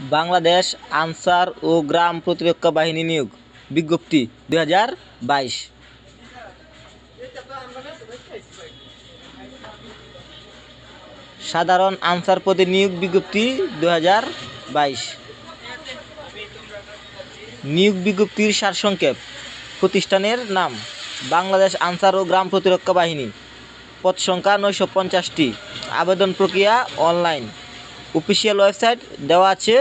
বাংলাদেশ আনসার ও গ্রাম প্রতিরক্ষা বাহিনী নিয়োগ। বিজ্ঞপ্তি দুই হাজার বাইশ। সাধারণ আনসার পদে নিয়োগ বিজ্ঞপ্তি দুই হাজার বাইশ। নিয়োগ বিজ্ঞপ্তির সারসংক্ষেপ। প্রতিষ্ঠানের নাম, বাংলাদেশ আনসার ও গ্রাম প্রতিরক্ষা বাহিনী। পদ সংখ্যা নয়শো পঞ্চাশটি। আবেদন প্রক্রিয়া অনলাইন। অফিসিয়াল ওয়েবসাইট দেওয়া আছে।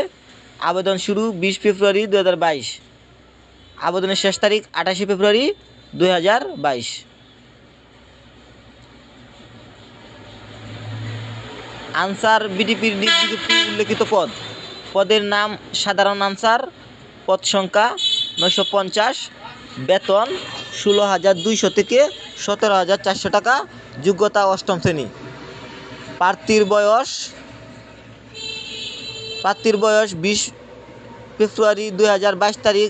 আবেদন শুরু বিশ ফেব্রুয়ারি দু হাজার বাইশ। আবেদনের শেষ তারিখ আঠাশে ফেব্রুয়ারি দুই হাজার বাইশ। আনসার বিডিপির বিজ্ঞপ্তি উল্লেখিত পদ। পদের নাম সাধারণ আনসার, পদ সংখ্যা নয়শো পঞ্চাশ, বেতন ষোলো হাজার দুইশো থেকে সতেরো হাজার চারশো টাকা, যোগ্যতা অষ্টম শ্রেণি। প্রার্থীর বয়স প্রার্থীর বয়স বিশ ফেব্রুয়ারি দুই হাজার বাইশ তারিখ,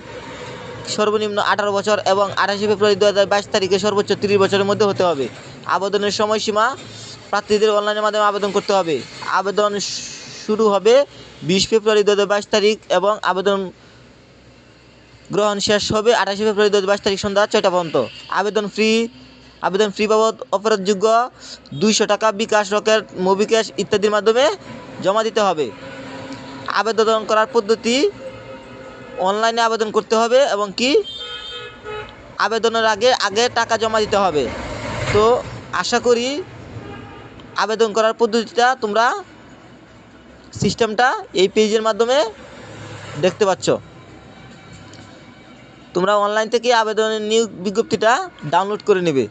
সর্বনিম্ন আঠারো বছর এবং আঠাশে ফেব্রুয়ারি দু হাজার বাইশ তারিখে সর্বোচ্চ তিরিশ বছরের মধ্যে হতে হবে। আবেদনের সময়সীমা প্রার্থীদের অনলাইনের মাধ্যমে আবেদন করতে হবে। আবেদন শুরু হবে বিশ ফেব্রুয়ারি দু হাজার বাইশ তারিখ এবং আবেদন গ্রহণ শেষ হবে আঠাশে ফেব্রুয়ারি দু হাজার বাইশ তারিখ সন্ধ্যা ছয়টা পর্যন্ত। আবেদন ফ্রি আবেদন ফ্রি বাবদ অপরাধযোগ্য দুইশো টাকা বিকাশ, রকেট, মোবিক্যাশ ইত্যাদির মাধ্যমে জমা দিতে হবে। আবেদন করার পদ্ধতি অনলাইনে আবেদন করতে হবে এবং কি আবেদনের আগে আগে টাকা জমা দিতে হবে। তো আশা করি আবেদন করার পদ্ধতিটা তোমরা সিস্টেমটা এই পেজের মাধ্যমে দেখতে পাচ্ছ। তোমরা অনলাইন থেকে আবেদনের নিয়োগ বিজ্ঞপ্তিটা ডাউনলোড করে নেবে।